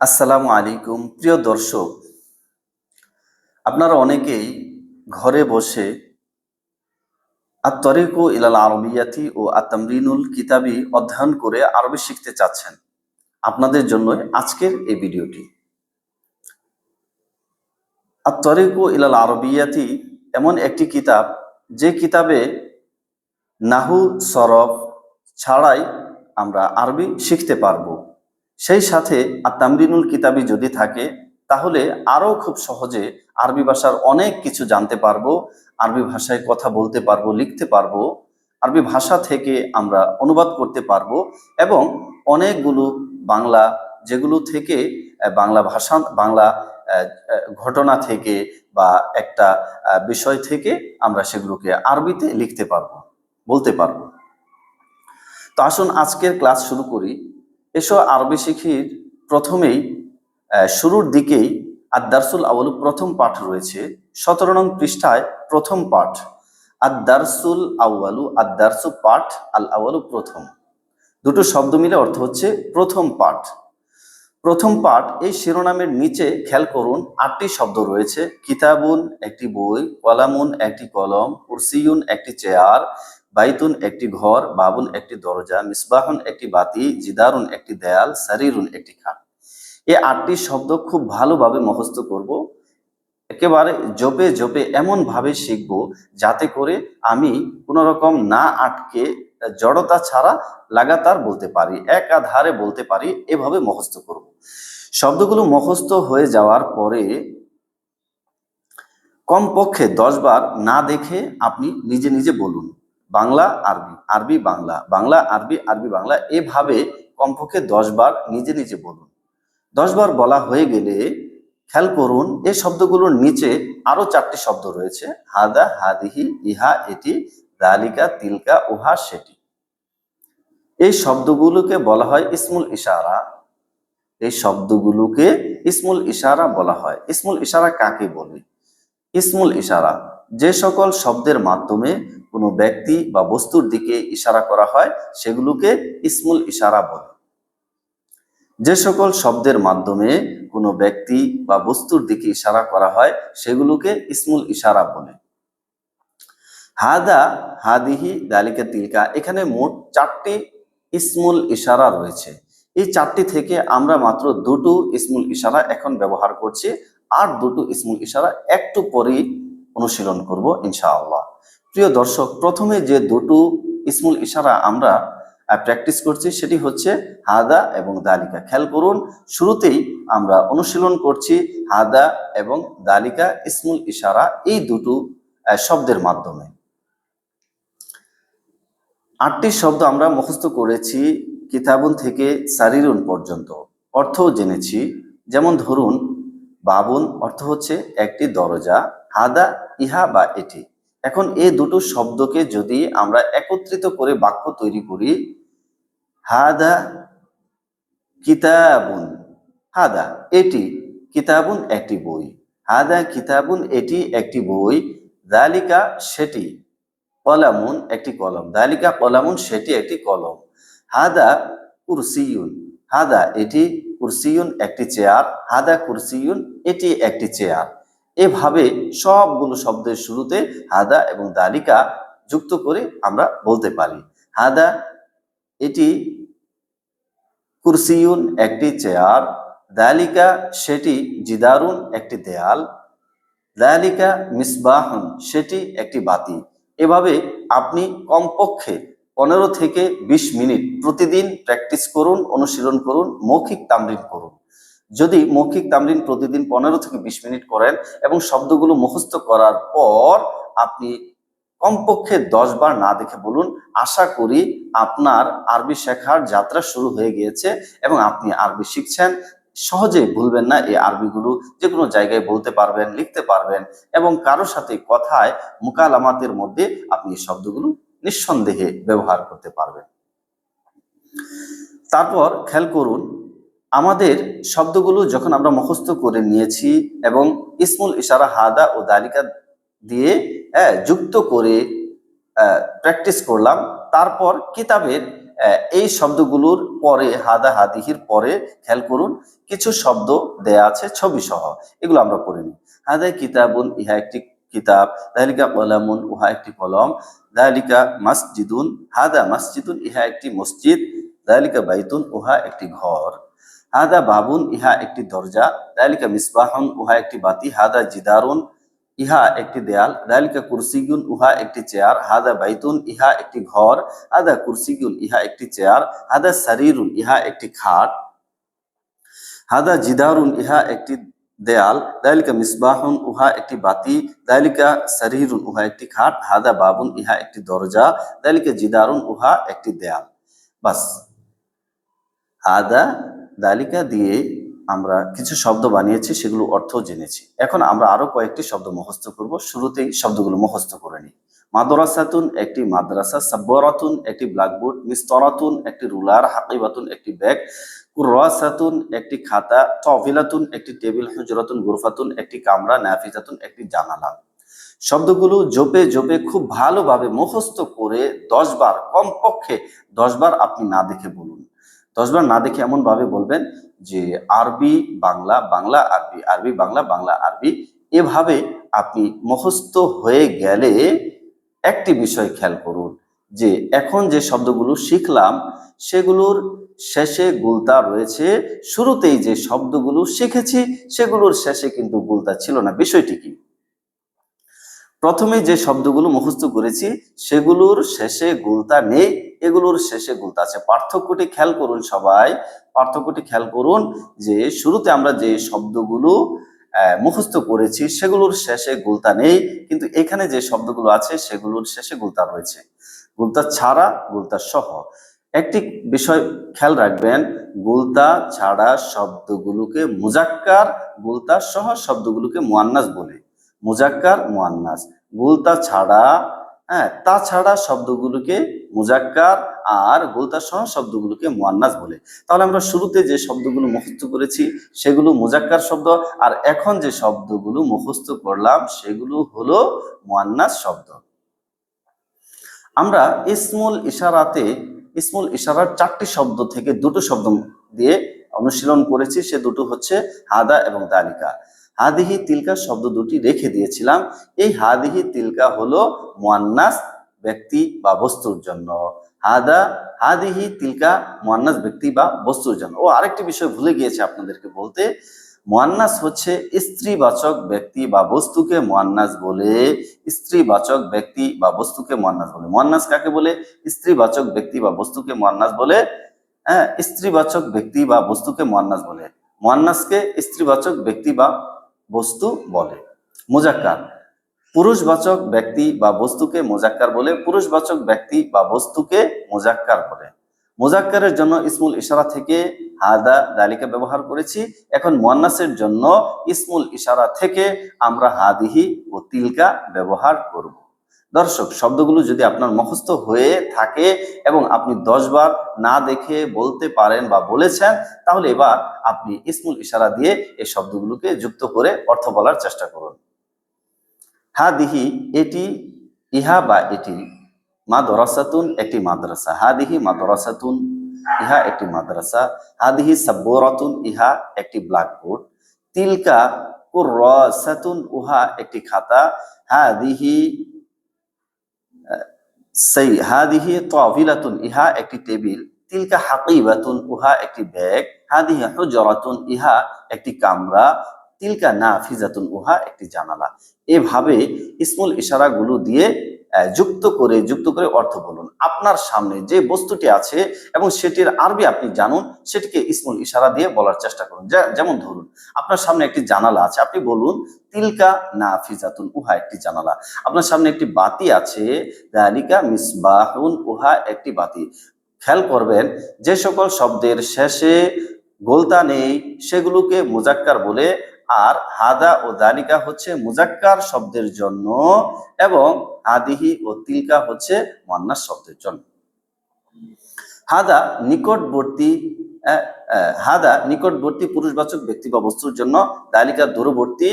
আসসালামু আলাইকুম, প্রিয় দর্শক। আপনারা অনেকেই ঘরে বসে আত্মরিকু ইলাল আরবিয়াতি ও আতামরিনুল কিতাবি অধ্যয়ন করে আরবি শিখতে চাচ্ছেন। আপনাদের জন্য আজকের এই ভিডিওটি। আত্মরিকু ইলাল আরবিয়াতি এমন একটি কিতাব, যে কিতাবে নাহু সরফ ছাড়াই আমরা আরবি শিখতে পারব। সেই সাথে আর তামরিনুল কিতাবি যদি থাকে, তাহলে আরও খুব সহজে আরবি ভাষার অনেক কিছু জানতে পারব, আরবি ভাষায় কথা বলতে পারব, লিখতে পারব, আরবি ভাষা থেকে আমরা অনুবাদ করতে পারব এবং অনেকগুলো বাংলা, যেগুলো থেকে বাংলা ভাষা, বাংলা ঘটনা থেকে বা একটা বিষয় থেকে আমরা সেগুলোকে আরবিতে লিখতে পারব, বলতে পারব। তো আসুন আজকের ক্লাস শুরু করি। এসো আরবি শিখির প্রথমেই শুরুর দিকেই আদারসুল আউয়ালু প্রথম পাঠ রয়েছে। সতেরো নং পৃষ্ঠায় প্রথম পাঠ। আদারসুল আউয়ালু আদারসু পাঠ, আল আউয়ালু প্রথম। দুটো শব্দ মিলে অর্থ হচ্ছে প্রথম পাঠ। প্রথম পাঠ, এই শিরোনামের নিচে খেয়াল করুন, আটটি শব্দ রয়েছে। কিতাবুন, একটি বই, কলামুন, একটি কলম কুরসিউন একটি চেয়ার বাইতুন একটি ঘর, বাবুন একটি দরজা, মিসবাহুন একটি বাতি, জিদারুন একটি দেয়াল, সারিরুন একটি খাট। এই আটটি শব্দ খুব ভালোভাবে মুখস্থ করব। একেবারে জপে জপে এমন ভাবে শিখব যাতে করে আমি কোনো রকম না আটকে জড়তা ছাড়া লাগাতার বলতে পারি একাধারে বলতে পারি, এভাবে মুখস্থ করব। শব্দগুলো মুখস্থ হয়ে যাওয়ার পরে কমপক্ষে দশ বার না দেখে আপনি নিজে নিজে বলুন। বাংলা, আরবি আরবি বাংলা বাংলা, আরবি আরবি বাংলা এভাবে কমপক্ষে দশ বার নিজে নিজে বলুন। দশ বার বলা হয়ে গেলে খেয়াল করুন, এই শব্দগুলোর নিচে আরও চারটি শব্দ রয়েছে। হাদা, হাদিহি, ইহা, এটি, দালিকা, তিলকা, উহা, সেটি। এই শব্দগুলোকে বলা হয় ইসমুল ইশারা। এই শব্দগুলোকে ইসমুল ইশারা বলা হয়। ইসমুল ইশারা কাকে বলে? ইসমুল ইশারা, যে সকল শব্দের মাধ্যমে কোনো ব্যক্তি বা বস্তুর দিকে ইশারা করা হয়, সেগুলোকে ইসমুল ইশারা বলে। যে সকল শব্দের মাধ্যমে কোনো ব্যক্তি বা বস্তুর দিকে ইশারা করা হয়, সেগুলোকে ইসমুল ইশারা বলে। হাদা হাদিহি দালিকা তিলকা, এখানে মোট চারটি ইসমুল ইশারা রয়েছে। এই চারটি থেকে আমরা মাত্র দুটো ইসমুল ইশারা এখন ব্যবহার করছি, আর দুটো ইসমুল ইশারা একটু পরেই অনুশীলন করব, ইনশাআল্লাহ। প্রিয় দর্শক, প্রথমে যে দুটো ইসমুল ইশারা আমরা প্র্যাকটিস করছি সেটি হচ্ছে হাদা এবং দালিকা। খেয়াল করুন, শুরুতেই আমরা অনুশীলন করছি হাদা এবং দালিকা ইসমুল ইশারা এই দুটো শব্দের মাধ্যমে। আটটি শব্দ আমরা মুখস্থ করেছি কিতাবুন থেকে সারিরুন পর্যন্ত। অর্থও জেনেছি, যেমন ধরুন, বাবুন অর্থ হচ্ছে একটি দরজা, হাদা ইহা বা এটি। এখন এই দুটো শব্দকে যদি আমরা একত্রিত করে বাক্য তৈরি করি, হাদা কিতাবুন, হাদা এটি কিতাবুন একটি বই, হাদা কিতাবুন এটি একটি বই, দালিকা সেটি কলামুন একটি কলম, দালিকা কলামুন সেটি একটি কলম, হাদা কুরসিউন, হাদা এটি কুরসিউন একটি চেয়ার, হাদা কুরসিউন এটি একটি চেয়ার। এভাবে সবগুলো শব্দের শুরুতে হাদা এবং দালিকা যুক্ত করে আমরা বলতে পারি। হাদা, এটি কুরসিউন একটি চেয়ার, দালিকা সেটি জিদারুন একটি দেয়াল, দালিকা মিসবাহন সেটি একটি বাতি। এভাবে আপনি কমপক্ষে পনেরো থেকে বিশ মিনিট প্রতিদিন প্র্যাকটিস করুন, অনুশীলন করুন, মৌখিক তামরিন করুন। যদি মৌখিক তামরিন প্রতিদিন পনেরো থেকে বিশ মিনিট করেন এবং শব্দগুলো মুখস্থ করার পর আপনি কমপক্ষে দশ বার না দেখে বলুন, আশা করি আপনার আরবি শেখার যাত্রা শুরু হয়ে গিয়েছে এবং আপনি আরবি শিখছেন। সহজে ভুলবেন না এই আরবিগুলো যে কোনো জায়গায় বলতে পারবেন, লিখতে পারবেন এবং কারও সাথে কথায় মুকালামাতের মধ্যে আপনি এই শব্দগুলো নিঃসন্দেহে ব্যবহার করতে পারবেন। তারপর খেয়াল করুন আমাদের শব্দগুলো যখন আমরা মুখস্থ করে নিয়েছি এবং ইসমুল ইশারা হাদা ও দালিকা দিয়ে হ্যাঁ, যুক্ত করে প্র্যাকটিস করলাম তারপর কিতাবের এই শব্দগুলোর পরে হাদা হাদিহির পরে খেয়াল করুন কিছু শব্দ দেয়া আছে ছবি সহ এগুলো আমরা পড়ে নিই। হাদা কিতাবুন ইহা একটি কিতাব দালিকা কলামুন উহা একটি কলম দালিকা মসজিদুন হাদা মসজিদুন ইহা একটি মসজিদ দালিকা বাইতুন উহা একটি ঘর। হাদা বাবুন, ইহা একটি দরজা, দালিকা মিসবাহুন, উহা একটি বাতি, হাদা জিদারুন, ইহা একটি দেয়াল, দালিকা কুরসিগুন, উহা একটি চেয়ার, হাদা বাইতুন, ইহা একটি ঘর, হাদা কুরসিগুন, ইহা একটি চেয়ার, হাদা সারিরুন, ইহা একটি খাট, হাদা জিদারুন, ইহা একটি দেয়াল, দালিকা মিসবাহুন, উহা একটি বাতি, দালিকা সারিরুন, উহা একটি খাট, হাদা বাবুন, ইহা একটি দরজা, দালিকা জিদারুন, উহা একটি দেয়াল। বাস। হাদা দালিকা দিয়ে আমরা কিছু শব্দ বানিয়েছি, সেগুলো অর্থ জেনেছি। এখন আমরা আরও কয়েকটি শব্দ মুখস্থ করব। শুরুতেই শব্দগুলো মুখস্থ করে নিই। মাদ্রাসাতুন একটি মাদ্রাসা, সাব্বরাতুন একটি ব্ল্যাকবোর্ড, মিস্তরাতুন একটি রুলার, হাকিবাতুন একটি ব্যাগ কুরাসাতুন একটি খাতা, তফিলাতুন একটি টেবিল, হুজরাতুন গুরফাতুন একটি কামরা নাফিজাতুন একটি জানালা। শব্দগুলো জোপে জোপে খুব ভালোভাবে মুখস্থ করে দশ বার, কমপক্ষে দশ বার আপনি না দেখে বলুন। দশবার না দেখে এমন ভাবে বলবেন যে আরবি বাংলা বাংলা আরবি আরবি বাংলা বাংলা আরবি। এভাবে আপনি মুখস্থ হয়ে গেলে একটি বিষয় খেয়াল করুন যে এখন যে শব্দগুলো শিখলাম, সেগুলোর শেষে গুলতা রয়েছে। শুরুতেই যে শব্দগুলো শিখেছি, সেগুলোর শেষে কিন্তু গুলতা ছিল না। বিষয়টি কি? প্রথমে যে শব্দগুলো মুখস্থ করেছি, সেগুলোর শেষে গুলতা নেই, এগুলোর শেষে গুলতা আছে। পার্থক্যটি খেয়াল করুন সবাই, পার্থক্যটি খেয়াল করুন যে শুরুতে আমরা যে শব্দগুলো মুখস্থ করেছি, সেগুলোর শেষে গুলতা নেই, কিন্তু এখানে যে শব্দগুলো আছে, সেগুলোর শেষে গুলতা রয়েছে। গুলতা ছাড়া, গুলতা সহ। একটি বিষয় খেয়াল রাখবেন, গুলতা ছাড়া শব্দগুলোকে মুজাক্কার, গুলতা সহ শব্দগুলোকে মুয়ান্নাস বলে। মুজাক্কার মুয়ান্নাস। গুলতা ছাড়া হ্যাঁ তাছাড়া শব্দগুলোকে মুজাক্কার আর গুলতা সহ শব্দগুলোকে মুয়ান্নাস বলে। তাহলে আমরা শুরুতে যে শব্দগুলো মুখস্থ করেছি, সেগুলো মুজাক্কার শব্দ, আর এখন যে শব্দগুলো মুখস্থ করলাম, সেগুলো হলো মুয়ান্নাস শব্দ। আমরা ইসমুল ইশারাতে, ইসমুল ইশারার চারটি শব্দ থেকে দুটো শব্দ দিয়ে অনুশীলন করেছি, সে দুটো হচ্ছে হাদা এবং তালিকা হাদিহি তিলকা শব্দ দুটি রেখে দিয়েছিলাম। এই হাদিহি তিলকা হলো মুয়ান্নাস ব্যক্তি বা বস্তুর জন্য। হাদা হাদিহি তিলকা মুয়ান্নাস ব্যক্তি বা বস্তুর জন্য। ও আরেকটি বিষয় ভুলে গিয়েছে আপনাদেরকে বলতে। মুয়ান্নাস হচ্ছে স্ত্রীবাচক ব্যক্তি বা বস্তুকে মুয়ান্নাস বলে। স্ত্রীবাচক ব্যক্তি বা বস্তুকে মুয়ান্নাস বলে। মুয়ান্নাস কাকে বলে? স্ত্রীবাচক ব্যক্তি বা বস্তুকে মুয়ান্নাস বলে। হ্যাঁ স্ত্রীবাচক ব্যক্তি বা বস্তুকে মুয়ান্নাস বলে। মুয়ান্নাসকে স্ত্রীবাচক ব্যক্তি বা বস্তু বলে। মোজাক্কার। পুরুষবাচক ব্যক্তি বা বস্তুকে মোজাক্কার বলে, পুরুষবাচক ব্যক্তি বা বস্তুকে মোজাক্কার বলে। মোজাক্কারের জন্য ইসমুল ইশারা থেকে হাদা দালিকা ব্যবহার করেছি। এখন মোয়ান্নাসের জন্য ইসমুল ইশারা থেকে আমরা হাদিহি ও তিলকা ব্যবহার করব। দর্শক শব্দগুলো যদি আপনার মুখস্থ হয়ে থাকে এবং আপনি দশ বার না দেখে বলতে পারেন বা বলেছেন তাহলে এবার আপনি ইসমুল ইশারা দিয়ে এই শব্দগুলোকে যুক্ত করে অর্থ বলার চেষ্টা করুন। হাদিহি এটি ইহা বা এটি মাদ্রাসাতুন একটি মাদ্রাসা। হাদিহি মাদ্রাসাতুন ইহা একটি মাদ্রাসা। হাদিহি সাব্বরাতুন ইহা একটি ব্ল্যাকবোর্ড। তিলকা কুররাসাতুন উহা একটি খাতা। হাদিহি আহ, সেই হাদিহি তাবিলাতুন ইহা একটি টেবিল। তিলকা হাকিবাতুন, উহা একটি ব্যাগ। হাদিহি হুজরাতুন, ইহা একটি কামরা। তিলকা নাফিজাতুন, উহা একটি জানালা। এভাবে ইসমুল ইশারাগুলো দিয়ে যুক্ত করে যুক্ত করে অর্থ বলুন। আপনার সামনে যে বস্তুটি আছে এবং সেটির আরবি আপনি জানুন, সেটিকে ইসমুল ইশারা দিয়ে বলার চেষ্টা করুন। যেমন ধরুন, আপনার সামনে একটি জানালা আছে, আপনি বলুন, তিলকা না ফিজাতুন উহা একটি জানালা। আপনার সামনে একটি বাতি আছে, দালিকা মিসবাহুন, উহা একটি বাতি। খেয়াল করবেন, যে সকল শব্দের শেষে গোলতা নেই, সেগুলোকে মুজাক্কার বলে আর হাদা ও দালিকা হচ্ছে মুজাক্কার শব্দের জন্য এবং হাদিহি ও তিলকা হচ্ছে মান্নাস শব্দের জন্য। হাদা নিকটবর্তী হাদা নিকটবর্তী পুরুষবাচক ব্যক্তি বা বস্তুর জন্য, দালিকা দূরবর্তী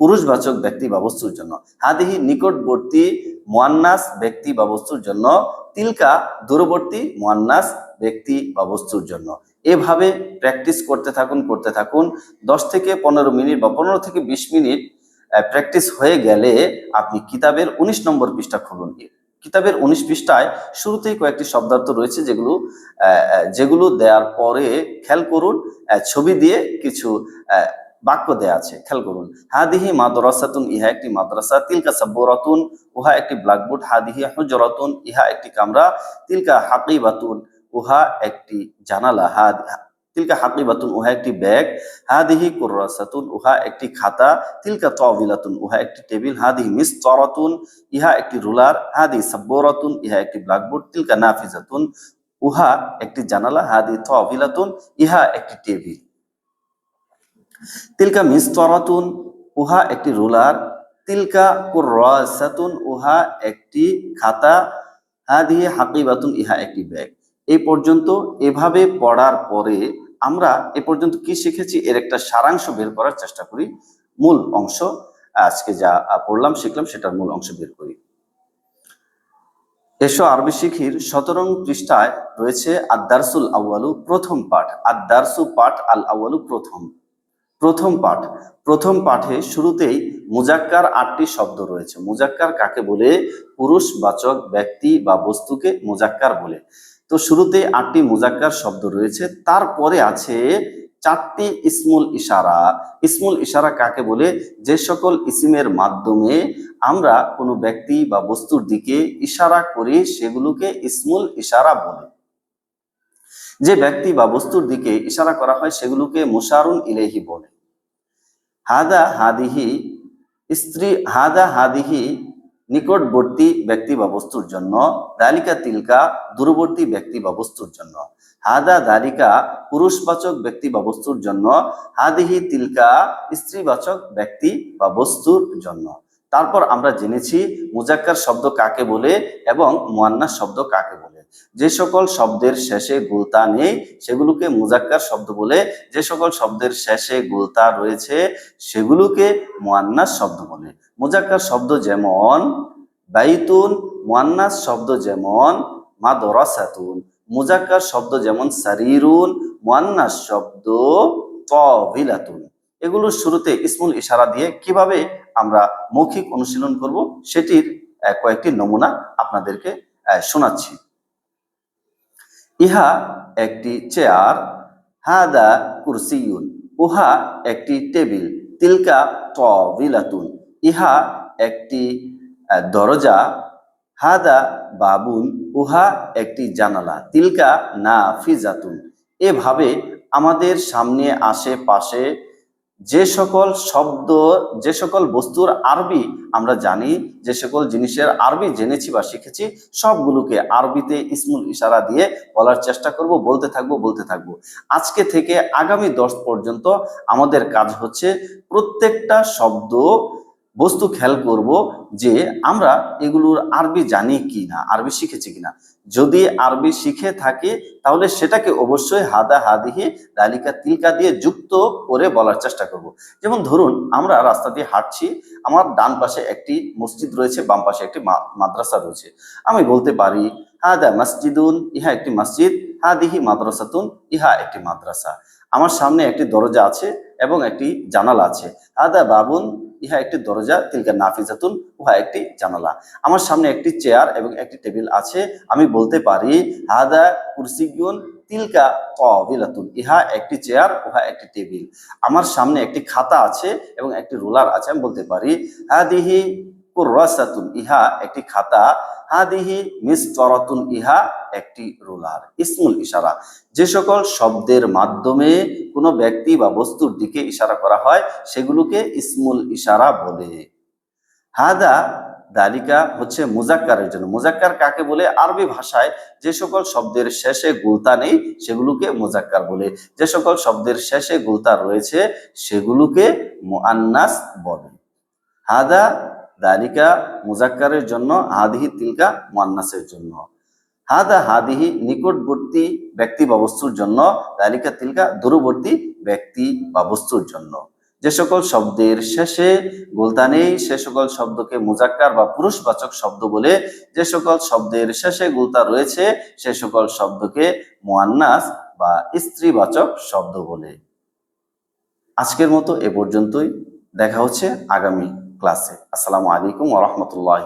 পুরুষবাচক ব্যক্তি বা বস্তুর জন্য। হাদিহি নিকটবর্তী মোয়ান্নাস ব্যক্তি বা বস্তুর জন্য, তিলকা দূরবর্তী মোয়ান্নাস ব্যক্তি বা বস্তুর জন্য। এভাবে প্র্যাকটিস করতে থাকুন করতে থাকুন। দশ থেকে পনেরো মিনিট বা পনেরো থেকে বিশ মিনিট প্র্যাকটিস হয়ে গেলে আপনি কিতাবের উনিশ নম্বর পৃষ্ঠা খুলুন। কিতাবের উনিশ পৃষ্ঠায় শুরুতেই কয়েকটি শব্দার্থ রয়েছে যেগুলো যেগুলো দেওয়ার পরে খেয়াল করুন ছবি দিয়ে কিছু বাক্য দেয়া আছে। খেয়াল করুন। হাদিহি মাদ্রাসাতুন, ইহা একটি মাদ্রাসা। তিলকা সাব্বরাতুন, উহা একটি ব্ল্যাকবোর্ড হাদিহি হুজরাতুন, ইহা একটি কামরা। তিলকা হাকিবাতুন উহা একটি জানালা। হাদ তিলকা হাকিবাতুন উহা একটি ব্যাগ। হা হাদিহি কুররাসাতুন, উহা একটি খাতা। তিলকা তাবিলাতুন উহা একটি টেবিল। হাদিহি মিসতারাতুন, ইহা একটি রুলার। হাদি সাব্বরাতুন, ইহা একটি ব্ল্যাকবোর্ড। তিলকা নাফিজাতুন, উহা একটি জানালা। হা হাদি তাবিলাতুন ইহা একটি টেবিল। তিলকা মিস মিস্তরাতুন, উহা একটি রুলার। তিলকা কুররাসাতুন, উহা একটি খাতা। হা হাদিহি হাকিবাতুন ইহা একটি ব্যাগ। এই পর্যন্ত এভাবে পড়ার পরে আমরা এ পর্যন্ত কি শিখেছি এর একটা সারাংশ বের করার চেষ্টা করি। মূল অংশ আজকে যা পড়লাম, শিখলাম সেটার মূল অংশ বের করি। এসো আরবি শিখির সতেরং পৃষ্ঠায় রয়েছে আদারসুল আউয়ালু প্রথম পাঠ। আদারসু পাঠ আল আউয়ালু প্রথম। প্রথম পাঠ। প্রথম পাঠে শুরুতেই মুজাক্কার আটটি শব্দ রয়েছে। মুজাক্কার কাকে বলে? পুরুষবাচক ব্যক্তি বা বস্তুকে মুজাক্কার বলে। তো শুরুতে আটটি মুজাক্কার শব্দ রয়েছে, তারপরে আছে চারটি ইসমুল ইশারা। ইসমুল ইশারা কাকে বলে? যে সকল ইসিমের মাধ্যমে আমরা কোনো ব্যক্তি বা বস্তুর দিকে ইশারা করি, সেগুলোকে ইসমুল ইশারা বলে। যে ব্যক্তি বা বস্তুর দিকে ইশারা করা হয়, সেগুলোকে মুশারুন ইলেহি বলে। হাদা হাদিহি, স্ত্রী, হাদা হাদিহি নিকটবর্তী ব্যক্তি বা বস্তুর জন্য, দালিকা তিলকা দূরবর্তী ব্যক্তি বা বস্তুর জন্য। হাদা দালিকা পুরুষবাচক ব্যক্তি বা বস্তুর জন্য, হাদিহি তিলকা স্ত্রীবাচক ব্যক্তি বা বস্তুর জন্য। তারপর আমরা জেনেছি মুজাক্কার শব্দ কাকে বলে এবং মুয়ান্নাস শব্দ কাকে বলে। যে সকল শব্দের শেষে গুলতা নেই, সেগুলোকে মুজাক্কার শব্দ বলে। যে সকল শব্দের শেষে গুলতা রয়েছে, সেগুলোকে মুয়ান্নাস শব্দ বলে। মুজাক্কার শব্দ যেমন, বাইতুন, মুয়ান্নাস শব্দ যেমন, মাদরাসাতুন। মুজাক্কার শব্দ যেমন, সারিরুন, মুয়ান্নাস শব্দ তবিলাতুন এগুলোর শুরুতে ইসমুল ইশারা দিয়ে কীভাবে আমরা মৌখিক অনুশীলন করব, সেটির কয়েকটি নমুনা আপনাদেরকে শোনাচ্ছি। ইহা একটি চেয়ার, হাদা কুরসিউন উহা একটি টেবিল, তিলকা তবিলাতুন ইহা একটি দরজা। হাদা বাবুন, উহা একটি জানালা। তিলকা না ফিজাতুন এভাবে আমাদের সামনে আশেপাশে যে সকল শব্দ, যে সকল বস্তুর আরবি আমরা জানি, যে সকল জিনিসের আরবি জেনেছি বা শিখেছি, সবগুলোকে আরবিতে ইসমুল ইশারা দিয়ে বলার চেষ্টা করব, বলতে থাকব বলতে থাকব। আজকে থেকে আগামী দশ পর্যন্ত আমাদের কাজ হচ্ছে প্রত্যেকটা শব্দ বস্তু খেয়াল করব যে আমরা এগুলোর আরবি জানি কি না আরবি শিখেছি কিনা। যদি আরবি শিখে থাকি, তাহলে সেটাকে অবশ্যই হাদা হাদিহি দালিকা তিলকা দিয়ে যুক্ত করে বলার চেষ্টা করব। যেমন ধরুন, আমরা রাস্তা দিয়ে হাঁটছি, আমার ডান পাশে একটি মসজিদ রয়েছে, বাম পাশে একটি মাদ্রাসা রয়েছে। আমি বলতে পারি, হাদা মসজিদুন, ইহা একটি মসজিদ, হাদিহি মাদ্রাসাতুন, ইহা একটি মাদ্রাসা। আমার সামনে একটি দরজা আছে এবং একটি জানালা আছে। হাদা বাবুন, ইহা একটি দরজা, তিলকা নাফিজাতুন উহা একটি জানালা। আমার সামনে একটি চেয়ার এবং একটি টেবিল আছে। আমি বলতে পারি, হাদা কুরসিগুন তিলকা তবিলাতুন ইহা একটি চেয়ার, উহা একটি টেবিল। আমার সামনে একটি খাতা আছে এবং একটি রোলার আছে। আমি বলতে পারি, হাদিহি কুররাসাতুন, ইহা একটি খাতা। হাদিহি মিসতরাতুন ইহা একটি রোলার, ইসমুল ইশারা। যে সকল শব্দের মাধ্যমে কোনো ব্যক্তি বা বস্তুর দিকে ইশারা করা হয়, সেগুলোকে ইসমুল ইশারা বলে। হাদা দালিকা হচ্ছে মুজাক্কারের জন্য। মুজাক্কার কাকে বলে? আরবি ভাষায় যে সকল শব্দের শেষে গুলতা নেই, সেগুলোকে মুজাক্কার বলে। যে সকল শব্দের শেষে গুলতা রয়েছে, সেগুলোকে মুআন্নাস বলে। হাদা দালিকা মুজাক্কারের জন্য, হাদিহি তিলকা মুআন্নাসের জন্য। হাদা হাদিহি নিকটবর্তী ব্যক্তি বা বস্তুর জন্য, দালিকা তিলকা দূরবর্তী ব্যক্তি বা বস্তুর জন্য। যে সকল শব্দের শেষে গোলতা নেই সে সকল শব্দকে মুজাক্কার বা পুরুষবাচক শব্দ বলে, যে সকল শব্দের শেষে গোলতা রয়েছে, সে সকল শব্দকে মুয়ান্নাস বা স্ত্রীবাচক শব্দ বলে। আজকের মতো এ পর্যন্তই। দেখা হচ্ছে আগামী ক্লাসে আসসালামু আলাইকুম ওরহমতুল্লাহ